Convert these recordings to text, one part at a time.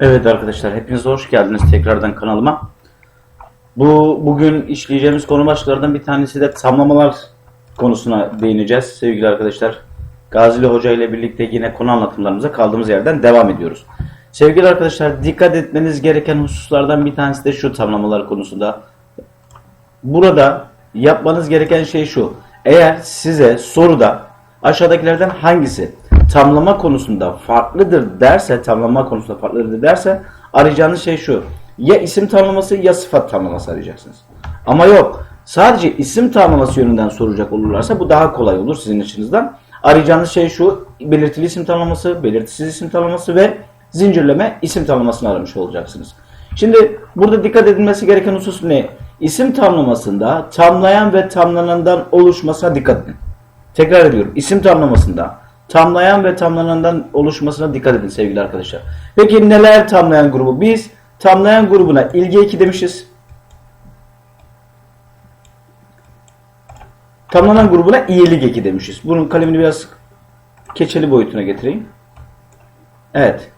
Evet arkadaşlar hepiniz hoş geldiniz tekrardan kanalıma. Bu bugün işleyeceğimiz konu başlıklarından bir tanesi de tamlamalar konusuna değineceğiz sevgili arkadaşlar. Gazili Hoca ile birlikte yine konu anlatımlarımıza kaldığımız yerden devam ediyoruz. Sevgili arkadaşlar dikkat etmeniz gereken hususlardan bir tanesi de şu tamlamalar konusunda. Burada yapmanız gereken şey şu. Eğer size soruda aşağıdakilerden hangisi tamlama konusunda farklıdır derse, tamlama konusunda farklıdır derse arayacağınız şey şu. Ya isim tamlaması ya sıfat tamlaması arayacaksınız. Ama yok. Sadece isim tamlaması yönünden soracak olurlarsa bu daha kolay olur sizin açınızdan. Arayacağınız şey şu. Belirtili isim tamlaması, belirtisiz isim tamlaması ve zincirleme isim tamlamasını aramış olacaksınız. Şimdi burada dikkat edilmesi gereken husus ne? İsim tamlamasında tamlayan ve tamlanandan oluşmasına dikkat edin. Tekrar ediyorum. İsim tamlamasında tamlayan ve tamlanandan oluşmasına dikkat edin sevgili arkadaşlar. Peki neler tamlayan grubu? Biz tamlayan grubuna ilgi eki demişiz. Tamlanan grubuna iyilik eki demişiz. Bunun kalemini biraz keçeli boyutuna getireyim. Evet.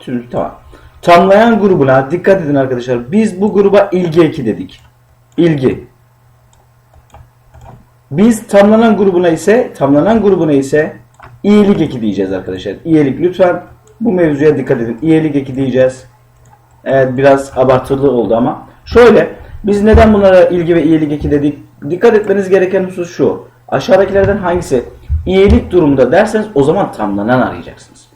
Şimdi tamam. Tamlayan grubuna dikkat edin arkadaşlar. Biz bu gruba ilgi eki dedik. İlgi. Biz tamlanan grubuna ise tamlanan grubuna ise iyilik eki diyeceğiz arkadaşlar. İyilik lütfen bu mevzuya dikkat edin. İyilik eki diyeceğiz. Evet biraz abartılı oldu ama. Şöyle biz neden bunlara ilgi ve iyilik eki dedik? Dikkat etmeniz gereken husus şu. Aşağıdakilerden hangisi iyilik durumunda derseniz o zaman tamlanan arayacaksınız.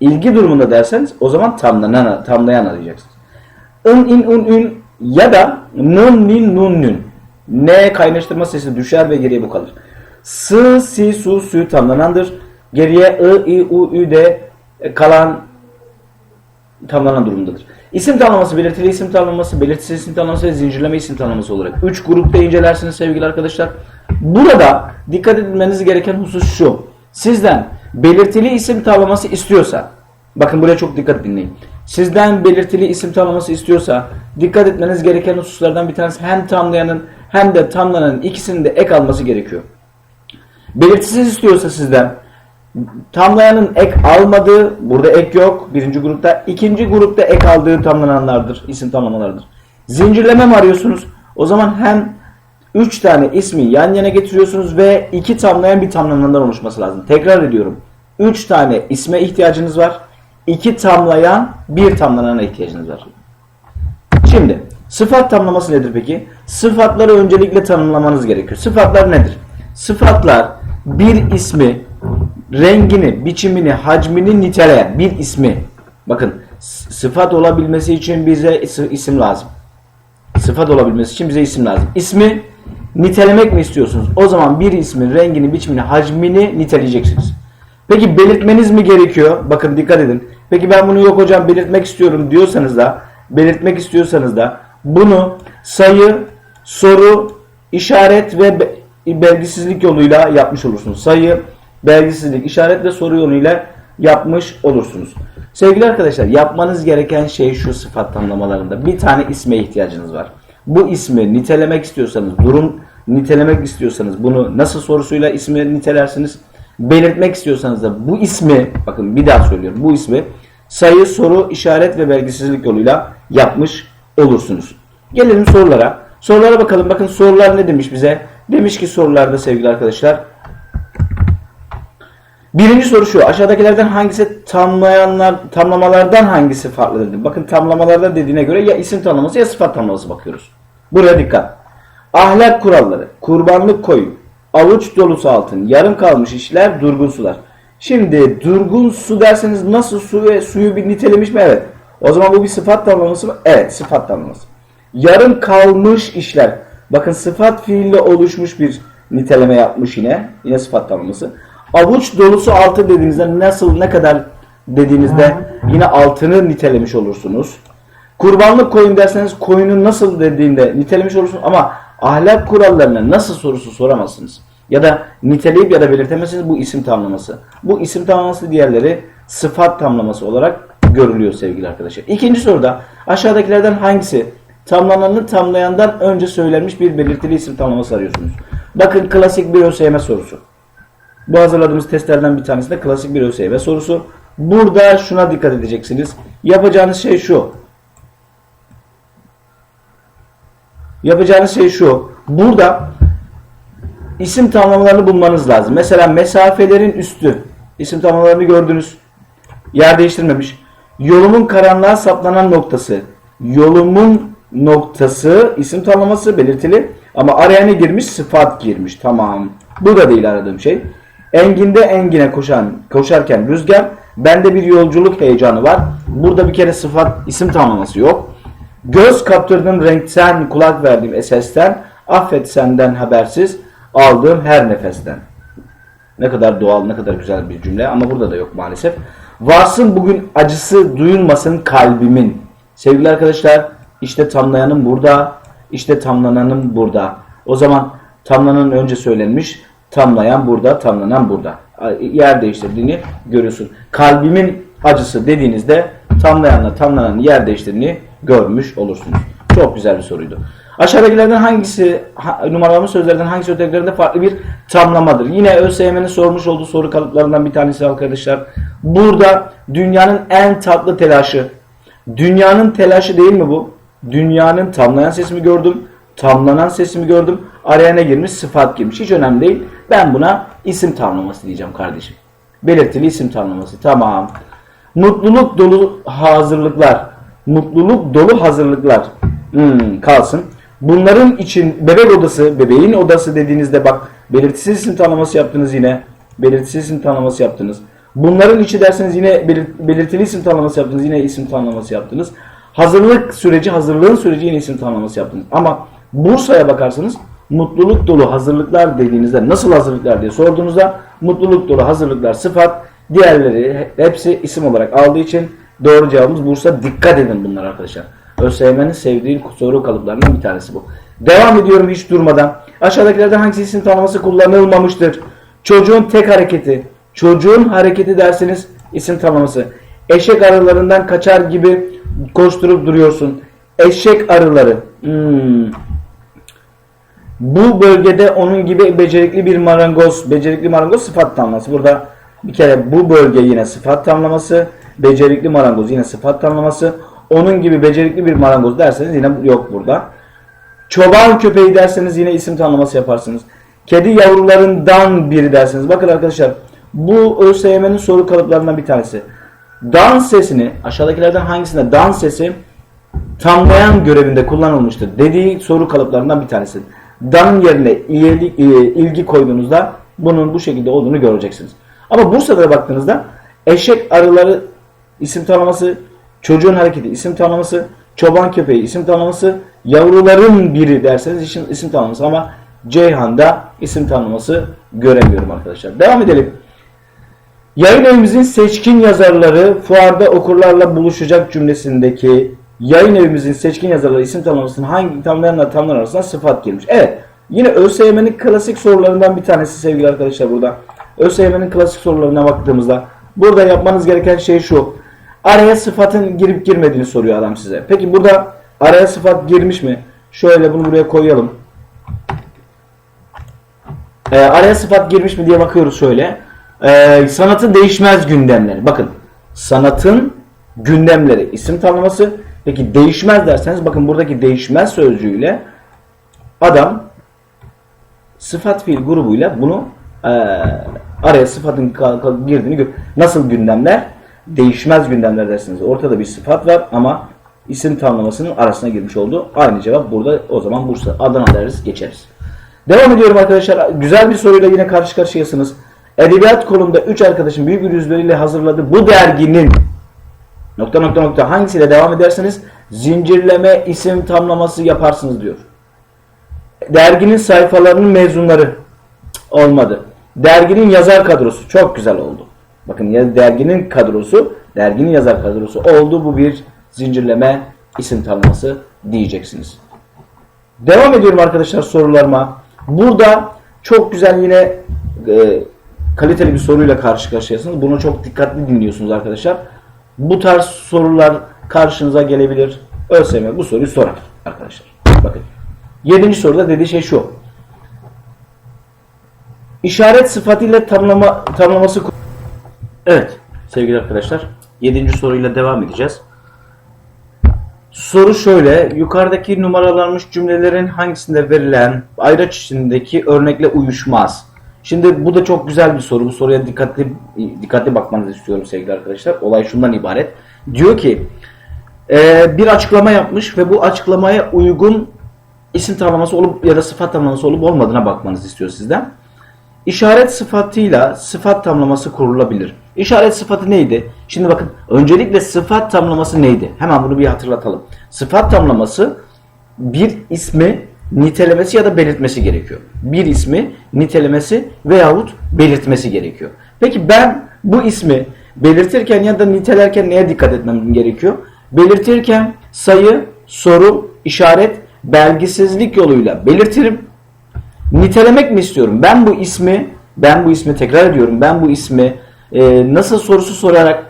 İlgi durumunda derseniz o zaman tamlanan, tamlayan arayacaksınız. ın in un ün ya da nun nin nun nün. N kaynaştırma sesi düşer ve geriye bu kalır. S, si, su, sü tamlanandır. Geriye I, I, U, Ü de kalan tamlanan durumdadır. İsim tamlaması, belirtili isim tamlaması, belirtisiz isim tamlaması ve zincirleme isim tamlaması olarak 3 grupta incelersiniz sevgili arkadaşlar. Burada dikkat edilmeniz gereken husus şu. Sizden belirtili isim tamlaması istiyorsa, bakın buraya çok dikkat dinleyin. Sizden belirtili isim tamlaması istiyorsa dikkat etmeniz gereken hususlardan bir tanesi hem tamlayanın hem de tamlananın ikisinin de ek alması gerekiyor. Belirtisiz istiyorsa sizden tamlayanın ek almadığı, burada ek yok birinci grupta. ikinci grupta ek aldığı tamlananlardır, isim tamlamalarıdır. Zincirleme mi arıyorsunuz? O zaman hem 3 tane ismi yan yana getiriyorsunuz ve iki tamlayan bir tamlanandan oluşması lazım. Tekrar ediyorum. 3 tane isme ihtiyacınız var. 2 tamlayan bir tamlanana ihtiyacınız var. Şimdi sıfat tamlaması nedir peki? Sıfatları öncelikle tanımlamanız gerekiyor. Sıfatlar nedir? Sıfatlar bir ismi rengini, biçimini, hacmini niteleyen bir ismi. Bakın sıfat olabilmesi için bize isim lazım. Sıfat olabilmesi için bize isim lazım. İsmi nitelemek mi istiyorsunuz? O zaman bir ismin rengini, biçimini, hacmini niteleyeceksiniz. Peki belirtmeniz mi gerekiyor? Bakın dikkat edin. Peki ben bunu yok hocam belirtmek istiyorum diyorsanız da belirtmek istiyorsanız da bunu sayı, soru, işaret ve belgisizlik yoluyla yapmış olursunuz. Sayı, belgisizlik, işaret ve soru yoluyla yapmış olursunuz. Sevgili arkadaşlar yapmanız gereken şey şu sıfat tamlamalarında. Bir tane isme ihtiyacınız var. Bu ismi nitelemek istiyorsanız, durum nitelemek istiyorsanız bunu nasıl sorusuyla ismi nitelersiniz? Belirtmek istiyorsanız da bu ismi, bakın bir daha söylüyorum bu ismi sayı, soru, işaret ve belgisizlik yoluyla yapmış olursunuz. Gelelim sorulara. Sorulara bakalım. Bakın sorular ne demiş bize? Demiş ki sorularda sevgili arkadaşlar. Birinci soru şu. Aşağıdakilerden hangisi tamlayanlar, tamlamalardan hangisi farklıdır? Bakın tamlamalarda dediğine göre ya isim tamlaması ya sıfat tamlaması bakıyoruz. Buraya dikkat. Ahlak kuralları, kurbanlık koyun, avuç dolusu altın, yarım kalmış işler, durgun sular. Şimdi durgun su derseniz nasıl su ve suyu bir nitelemiş mi? Evet. O zaman bu bir sıfat tamlaması mı? Evet sıfat tamlaması. Yarım kalmış işler. Bakın sıfat fiille oluşmuş bir niteleme yapmış yine. Yine sıfat tamlaması. Avuç dolusu altın dediğinizde nasıl ne kadar dediğinizde yine altını nitelemiş olursunuz. Kurbanlık koyun derseniz koyunu nasıl dediğinde nitelemiş olursunuz ama ahlak kurallarına nasıl sorusu soramazsınız. Ya da niteleyip ya da belirtemezsiniz bu isim tamlaması. Bu isim tamlaması diğerleri sıfat tamlaması olarak görülüyor sevgili arkadaşlar. İkinci soruda aşağıdakilerden hangisi tamlananı tamlayandan önce söylenmiş bir belirtili isim tamlaması arıyorsunuz. Bakın klasik bir ÖSYM sorusu. Bu hazırladığımız testlerden bir tanesi de klasik bir ÖSYM sorusu. Burada şuna dikkat edeceksiniz. Yapacağınız şey şu. Yapacağınız şey şu. Burada isim tamlamalarını bulmanız lazım. Mesela mesafelerin üstü. İsim tamlamalarını gördünüz. Yer değiştirmemiş. Yolumun karanlığa saplanan noktası. Yolumun noktası isim tamlaması belirtili. Ama araya ne girmiş? Sıfat girmiş. Tamam. Bu da değil aradığım şey. Enginde engine koşan koşarken rüzgar. Bende bir yolculuk heyecanı var. Burada bir kere sıfat isim tamlaması yok. Göz kaptırdığım renkten, kulak verdiğim sesten, affet senden habersiz, aldığım her nefesten. Ne kadar doğal, ne kadar güzel bir cümle ama burada da yok maalesef. Varsın bugün acısı duyulmasın kalbimin. Sevgili arkadaşlar, işte tamlayanım burada, işte tamlananım burada. O zaman tamlanan önce söylenmiş, tamlayan burada, tamlanan burada. Yer değiştirdiğini görüyorsun. Kalbimin acısı dediğinizde tamlayanla tamlananın yer değiştirdiğini görmüş olursunuz. Çok güzel bir soruydu. Aşağıdakilerden hangisi, ha, numaralı sözlerden hangisi ötekilerinde farklı bir tamlamadır? Yine ÖSYM'nin sormuş olduğu soru kalıplarından bir tanesi arkadaşlar. Burada dünyanın en tatlı telaşı. Dünyanın telaşı değil mi bu? Dünyanın tamlayan sesimi gördüm. Tamlanan sesimi gördüm. Araya ne girmiş? Sıfat girmiş. Hiç önemli değil. Ben buna isim tamlaması diyeceğim kardeşim. Belirtili isim tamlaması. Tamam. Mutluluk dolu hazırlıklar. Mutluluk dolu hazırlıklar. Hmm, kalsın. Bunların için bebek odası, bebeğin odası dediğinizde bak belirtisiz isim tanımlaması yaptınız yine. Belirtisiz isim tanımlaması yaptınız. Bunların içi derseniz yine belir- belirtili isim tanımlaması yaptınız. Yine isim tanımlaması yaptınız. Hazırlık süreci, hazırlığın süreci yine isim tanımlaması yaptınız. Ama Bursa'ya bakarsanız mutluluk dolu hazırlıklar dediğinizde nasıl hazırlıklar diye sorduğunuzda mutluluk dolu hazırlıklar sıfat, diğerleri hepsi isim olarak aldığı için doğru cevabımız Bursa. Dikkat edin bunlar arkadaşlar. ÖSYM'nin sevdiği soru kalıplarından bir tanesi bu. Devam ediyorum hiç durmadan. Aşağıdakilerden hangisi isim tanımlaması kullanılmamıştır? Çocuğun tek hareketi. Çocuğun hareketi derseniz isim tanımlaması. Eşek arılarından kaçar gibi koşturup duruyorsun. Eşek arıları. Hmm. Bu bölgede onun gibi becerikli bir marangoz. Becerikli marangoz sıfat tamlaması. Burada bir kere bu bölge yine sıfat tamlaması. Becerikli marangoz yine sıfat tamlaması. Onun gibi becerikli bir marangoz derseniz yine yok burada. Çoban köpeği derseniz yine isim tanımlaması yaparsınız. Kedi yavrularından biri derseniz. Bakın arkadaşlar bu ÖSYM'nin soru kalıplarından bir tanesi. Dan sesini aşağıdakilerden hangisinde dan sesi tamlayan görevinde kullanılmıştır dediği soru kalıplarından bir tanesi. Dan'ın yerine iyilik, e, ilgi koyduğunuzda bunun bu şekilde olduğunu göreceksiniz. Ama Bursa'da baktığınızda eşek arıları isim tanımlaması, çocuğun hareketi isim tanımlaması, çoban köpeği isim tanımlaması, yavruların biri derseniz isim, isim tanımlaması ama Ceyhan'da isim tanımlaması göremiyorum arkadaşlar. Devam edelim. Yayın evimizin seçkin yazarları fuarda okurlarla buluşacak cümlesindeki yayın evimizin seçkin yazarları isim tanımlamasının hangi tamlayanla tamlayan arasında sıfat girmiş. Evet. Yine ÖSYM'nin klasik sorularından bir tanesi sevgili arkadaşlar burada. ÖSYM'nin klasik sorularına baktığımızda burada yapmanız gereken şey şu. Araya sıfatın girip girmediğini soruyor adam size. Peki burada araya sıfat girmiş mi? Şöyle bunu buraya koyalım. Ee, araya sıfat girmiş mi diye bakıyoruz şöyle. Ee, sanatın değişmez gündemleri. Bakın sanatın gündemleri isim tanımlaması. Peki değişmez derseniz bakın buradaki değişmez sözcüğüyle adam sıfat fiil grubuyla bunu e, araya sıfatın girdiğini gör. Nasıl gündemler? Değişmez gündemler dersiniz. Ortada bir sıfat var ama isim tanımlamasının arasına girmiş oldu. Aynı cevap burada o zaman Bursa. Adana deriz geçeriz. Devam ediyorum arkadaşlar. Güzel bir soruyla yine karşı karşıyasınız. Edebiyat kolunda 3 arkadaşın büyük bir üzülüyle hazırladığı bu derginin nokta nokta nokta hangisiyle devam ederseniz zincirleme isim tamlaması yaparsınız diyor. Derginin sayfalarının mezunları olmadı. Derginin yazar kadrosu çok güzel oldu. Bakın ya derginin kadrosu, derginin yazar kadrosu oldu. Bu bir zincirleme isim tanımlaması diyeceksiniz. Devam ediyorum arkadaşlar sorularıma. Burada çok güzel yine e, kaliteli bir soruyla karşı karşıyasınız. Bunu çok dikkatli dinliyorsunuz arkadaşlar. Bu tarz sorular karşınıza gelebilir. ÖSYM bu soruyu sorar arkadaşlar. Bakın. Yedinci soruda dediği şey şu. İşaret sıfatıyla tamlama, tamlaması... Evet sevgili arkadaşlar. Yedinci soruyla devam edeceğiz. Soru şöyle. Yukarıdaki numaralanmış cümlelerin hangisinde verilen ayraç içindeki örnekle uyuşmaz? Şimdi bu da çok güzel bir soru. Bu soruya dikkatli dikkatli bakmanızı istiyorum sevgili arkadaşlar. Olay şundan ibaret. Diyor ki e, bir açıklama yapmış ve bu açıklamaya uygun isim tanımlaması olup ya da sıfat tanımlaması olup olmadığına bakmanızı istiyor sizden. İşaret sıfatıyla sıfat tamlaması kurulabilir. İşaret sıfatı neydi? Şimdi bakın öncelikle sıfat tamlaması neydi? Hemen bunu bir hatırlatalım. Sıfat tamlaması bir ismi nitelemesi ya da belirtmesi gerekiyor. Bir ismi nitelemesi veyahut belirtmesi gerekiyor. Peki ben bu ismi belirtirken ya da nitelerken neye dikkat etmem gerekiyor? Belirtirken sayı, soru, işaret, belgisizlik yoluyla belirtirim. Nitelemek mi istiyorum? Ben bu ismi, ben bu ismi tekrar ediyorum. Ben bu ismi e, nasıl sorusu sorarak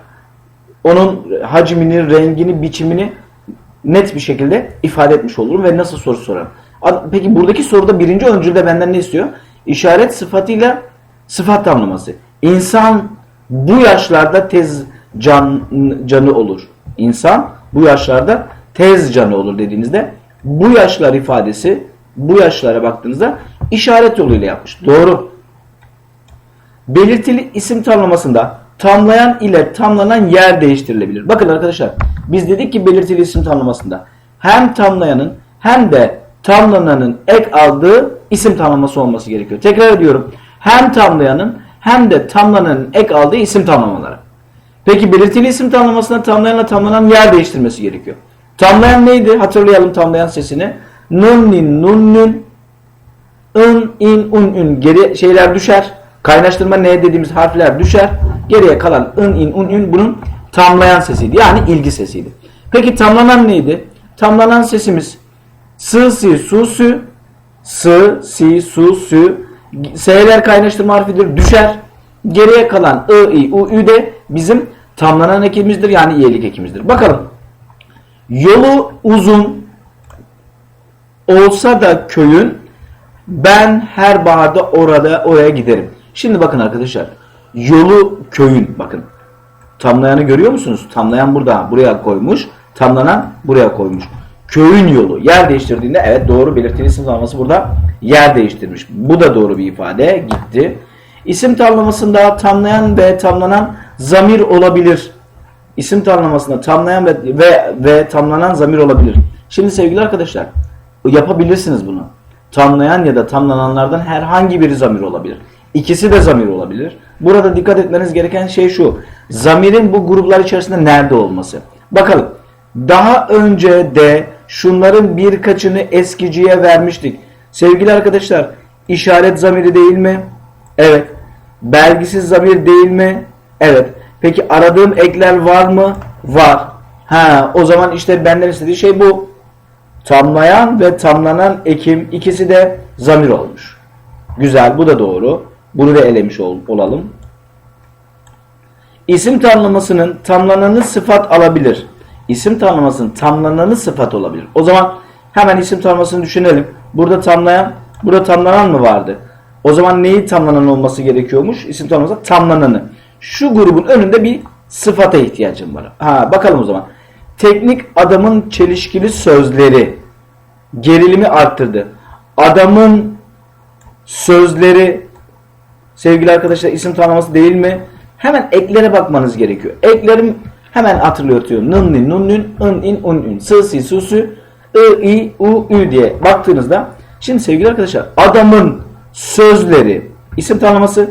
onun hacmini, rengini, biçimini net bir şekilde ifade etmiş olurum ve nasıl soru sorarım. Peki buradaki soruda birinci öncülde benden ne istiyor? İşaret sıfatıyla sıfat tamlaması. İnsan bu yaşlarda tez can, canı olur. İnsan bu yaşlarda tez canı olur dediğinizde bu yaşlar ifadesi bu yaşlara baktığınızda işaret yoluyla yapmış. Doğru. Belirtili isim tamlamasında tamlayan ile tamlanan yer değiştirilebilir. Bakın arkadaşlar biz dedik ki belirtili isim tamlamasında hem tamlayanın hem de tamlananın ek aldığı isim tamlaması olması gerekiyor. Tekrar ediyorum. Hem tamlayanın hem de tamlananın ek aldığı isim tamlamaları. Peki belirtili isim tamlamasında tamlayanla tamlanan yer değiştirmesi gerekiyor. Tamlayan neydi? Hatırlayalım tamlayan sesini. Nun nin nun nün ın in un ün geri şeyler düşer. Kaynaştırma ne dediğimiz harfler düşer. Geriye kalan ın in un ün bunun tamlayan sesiydi. Yani ilgi sesiydi. Peki tamlanan neydi? Tamlanan sesimiz sı si su sü sı si su sü s'ler kaynaştırma harfidir düşer. Geriye kalan ı i u ü de bizim tamlanan ekimizdir yani iyilik ekimizdir. Bakalım. Yolu uzun olsa da köyün ben her baharda orada oraya giderim. Şimdi bakın arkadaşlar. Yolu köyün bakın. Tamlayanı görüyor musunuz? Tamlayan burada buraya koymuş. Tamlanan buraya koymuş. Köyün yolu. Yer değiştirdiğinde evet doğru belirtili isim tamlaması burada yer değiştirmiş. Bu da doğru bir ifade. Gitti. İsim tamlamasında tamlayan ve tamlanan zamir olabilir. İsim tamlamasında tamlayan ve, ve, ve tamlanan zamir olabilir. Şimdi sevgili arkadaşlar yapabilirsiniz bunu. Tamlayan ya da tamlananlardan herhangi biri zamir olabilir. İkisi de zamir olabilir. Burada dikkat etmeniz gereken şey şu. Zamirin bu gruplar içerisinde nerede olması. Bakalım. Daha önce de şunların birkaçını eskiciye vermiştik. Sevgili arkadaşlar, işaret zamiri değil mi? Evet. Belgisiz zamir değil mi? Evet. Peki aradığım ekler var mı? Var. Ha, o zaman işte benden istediği şey bu. Tamlayan ve tamlanan ekim ikisi de zamir olmuş. Güzel, bu da doğru. Bunu da elemiş ol, olalım. İsim tamlamasının tamlananı sıfat alabilir. İsim tamlamasının tamlananı sıfat olabilir. O zaman hemen isim tamlamasını düşünelim. Burada tamlayan, burada tamlanan mı vardı? O zaman neyi tamlanan olması gerekiyormuş? İsim tamlaması tamlananı. Şu grubun önünde bir sıfata ihtiyacım var. Ha bakalım o zaman. Teknik adamın çelişkili sözleri gerilimi arttırdı. Adamın sözleri sevgili arkadaşlar isim tanımlaması değil mi? Hemen eklere bakmanız gerekiyor. Eklerim hemen hatırlatıyorum. Nın nin nun nün ın in un ün sı si su su ı i u ü diye baktığınızda şimdi sevgili arkadaşlar adamın sözleri isim tanımlaması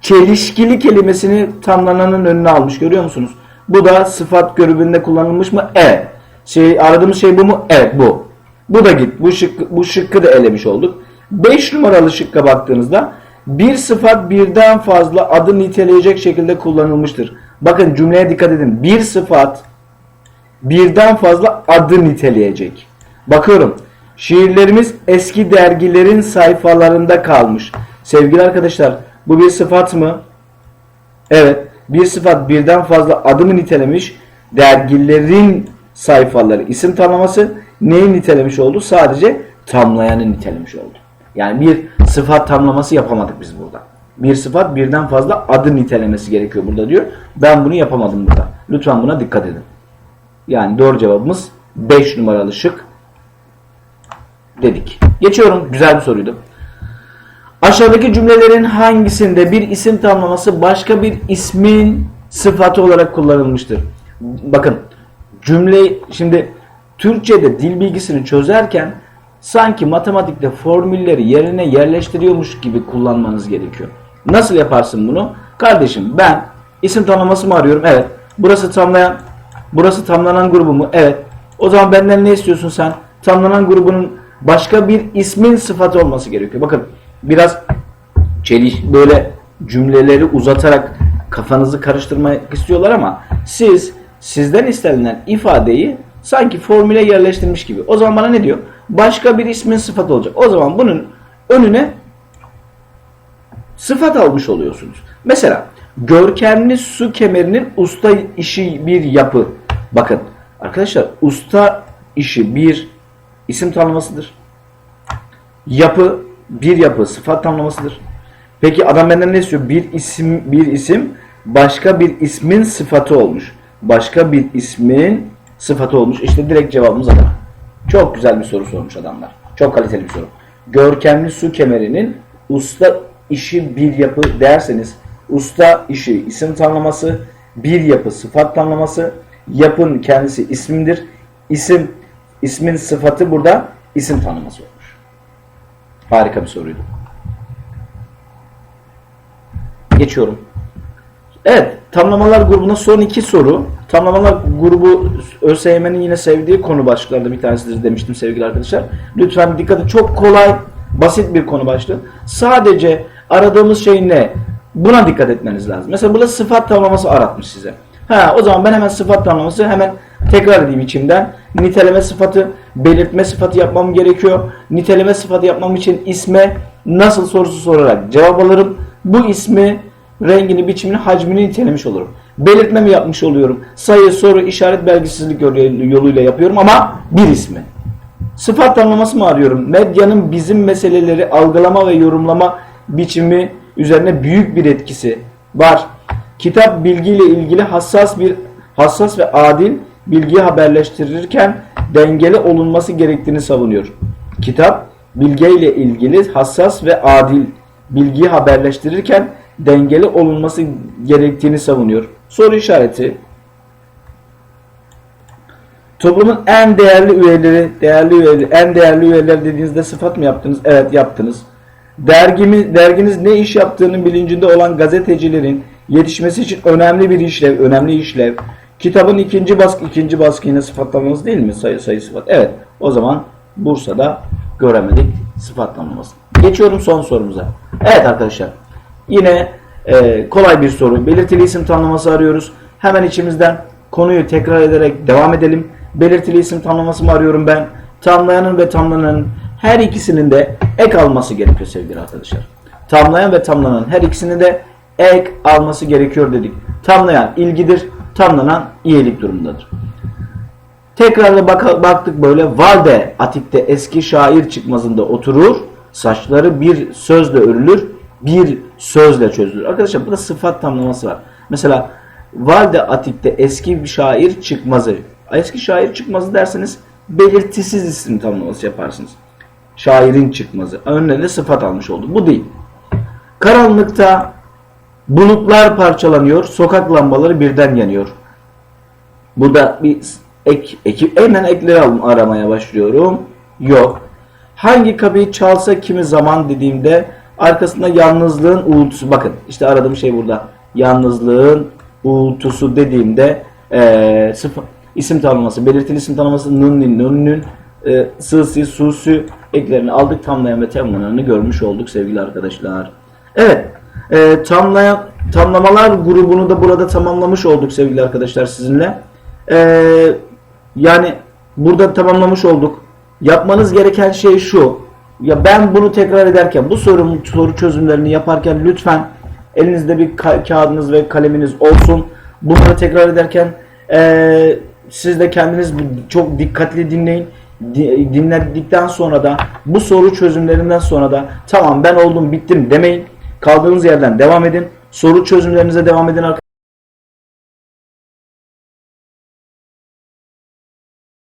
çelişkili kelimesini tamlananın önüne almış görüyor musunuz? Bu da sıfat grubunda kullanılmış mı? Evet. Şey, aradığımız şey bu mu? Evet bu. Bu da git. Bu şıkkı, bu şıkkı da elemiş olduk. 5 numaralı şıkka baktığınızda bir sıfat birden fazla adı niteleyecek şekilde kullanılmıştır. Bakın cümleye dikkat edin. Bir sıfat birden fazla adı niteleyecek. Bakıyorum. Şiirlerimiz eski dergilerin sayfalarında kalmış. Sevgili arkadaşlar bu bir sıfat mı? Evet. Bir sıfat birden fazla adımı nitelemiş. Dergilerin sayfaları isim tamlaması neyi nitelemiş oldu? Sadece tamlayanı nitelemiş oldu. Yani bir sıfat tamlaması yapamadık biz burada. Bir sıfat birden fazla adı nitelemesi gerekiyor burada diyor. Ben bunu yapamadım burada. Lütfen buna dikkat edin. Yani doğru cevabımız 5 numaralı şık dedik. Geçiyorum. Güzel bir soruydu. Aşağıdaki cümlelerin hangisinde bir isim tamlaması başka bir ismin sıfatı olarak kullanılmıştır? Bakın cümle şimdi Türkçe'de dil bilgisini çözerken sanki matematikte formülleri yerine yerleştiriyormuş gibi kullanmanız gerekiyor. Nasıl yaparsın bunu? Kardeşim ben isim tamlaması mı arıyorum? Evet. Burası tamlayan, burası tamlanan grubu mu? Evet. O zaman benden ne istiyorsun sen? Tamlanan grubunun başka bir ismin sıfatı olması gerekiyor. Bakın biraz çeliş böyle cümleleri uzatarak kafanızı karıştırmak istiyorlar ama siz sizden istenilen ifadeyi sanki formüle yerleştirmiş gibi. O zaman bana ne diyor? Başka bir ismin sıfatı olacak. O zaman bunun önüne sıfat almış oluyorsunuz. Mesela görkemli su kemerinin usta işi bir yapı. Bakın arkadaşlar usta işi bir isim tanımlasıdır. Yapı bir yapı sıfat tamlamasıdır. Peki adam benden ne istiyor? Bir isim bir isim başka bir ismin sıfatı olmuş. Başka bir ismin sıfatı olmuş. İşte direkt cevabımız Adana. Çok güzel bir soru sormuş adamlar. Çok kaliteli bir soru. Görkemli su kemerinin usta işi bir yapı derseniz usta işi isim tanımlaması, bir yapı sıfat tanımlaması, yapın kendisi ismindir. İsim ismin sıfatı burada isim tanımlaması olmuş. Harika bir soruydu. Geçiyorum. Evet, tamlamalar grubuna son iki soru. Tamlamalar grubu ÖSYM'nin yine sevdiği konu başlıklarında bir tanesidir demiştim sevgili arkadaşlar. Lütfen dikkat edin. Çok kolay, basit bir konu başlığı. Sadece aradığımız şey ne? Buna dikkat etmeniz lazım. Mesela burada sıfat tamlaması aratmış size. Ha, o zaman ben hemen sıfat tamlaması hemen tekrar edeyim içimden. Niteleme sıfatı, belirtme sıfatı yapmam gerekiyor. Niteleme sıfatı yapmam için isme nasıl sorusu sorarak cevap alırım. Bu ismi rengini, biçimini, hacmini nitelemiş olurum. Belirtme mi yapmış oluyorum? Sayı, soru, işaret, belgisizlik yoluyla yapıyorum ama bir ismi. Sıfat tanımlaması mı arıyorum? Medyanın bizim meseleleri algılama ve yorumlama biçimi üzerine büyük bir etkisi var. Kitap bilgiyle ilgili hassas bir hassas ve adil bilgiyi haberleştirirken dengeli olunması gerektiğini savunuyor. Kitap bilgiyle ilgili hassas ve adil bilgiyi haberleştirirken dengeli olunması gerektiğini savunuyor. Soru işareti. Toplumun en değerli üyeleri, değerli üyeleri, en değerli üyeler dediğinizde sıfat mı yaptınız? Evet yaptınız. Dergimi, derginiz ne iş yaptığının bilincinde olan gazetecilerin yetişmesi için önemli bir işlev, önemli işlev. Kitabın ikinci baskı, ikinci baskı yine sıfatlamanız değil mi? Sayı sayı sıfat. Evet. O zaman Bursa'da göremedik sıfatlanması. Geçiyorum son sorumuza. Evet arkadaşlar. Yine e, kolay bir soru. Belirtili isim tanımlaması arıyoruz. Hemen içimizden konuyu tekrar ederek devam edelim. Belirtili isim tanımlaması mı arıyorum ben? Tamlayanın ve tamlananın her ikisinin de ek alması gerekiyor sevgili arkadaşlar. Tamlayan ve tamlanan her ikisinin de ek alması gerekiyor dedik. Tamlayan ilgidir, tamlanan iyilik durumundadır. Tekrar da bak baktık böyle valde atikte eski şair çıkmazında oturur. Saçları bir sözle örülür, bir sözle çözülür. Arkadaşlar burada sıfat tamlaması var. Mesela valde atikte eski bir şair çıkmazı. Eski şair çıkmazı derseniz belirtisiz isim tamlaması yaparsınız. Şairin çıkmazı. Önüne de sıfat almış oldu. Bu değil. Karanlıkta bulutlar parçalanıyor, sokak lambaları birden yanıyor. Burada bir ek, ek hemen ekleri al, aramaya başlıyorum. Yok. Hangi kapıyı çalsa kimi zaman dediğimde arkasında yalnızlığın uğultusu. Bakın işte aradığım şey burada. Yalnızlığın uğultusu dediğimde e, sıfır, isim tanımlaması, belirtili isim tanımlaması nunnin, nunnün, e, sığsi, susu eklerini aldık. Tamlayan ve tamlananı görmüş olduk sevgili arkadaşlar. Evet. E, tamlayan, tamlamalar grubunu da burada tamamlamış olduk sevgili arkadaşlar sizinle. E, yani burada tamamlamış olduk. Yapmanız gereken şey şu. Ya ben bunu tekrar ederken bu soru, soru çözümlerini yaparken lütfen elinizde bir ka- kağıdınız ve kaleminiz olsun. Bunları tekrar ederken e, siz de kendiniz çok dikkatli dinleyin. Di- dinledikten sonra da bu soru çözümlerinden sonra da tamam ben oldum bittim demeyin. Kaldığınız yerden devam edin. Soru çözümlerinize devam edin arkadaşlar.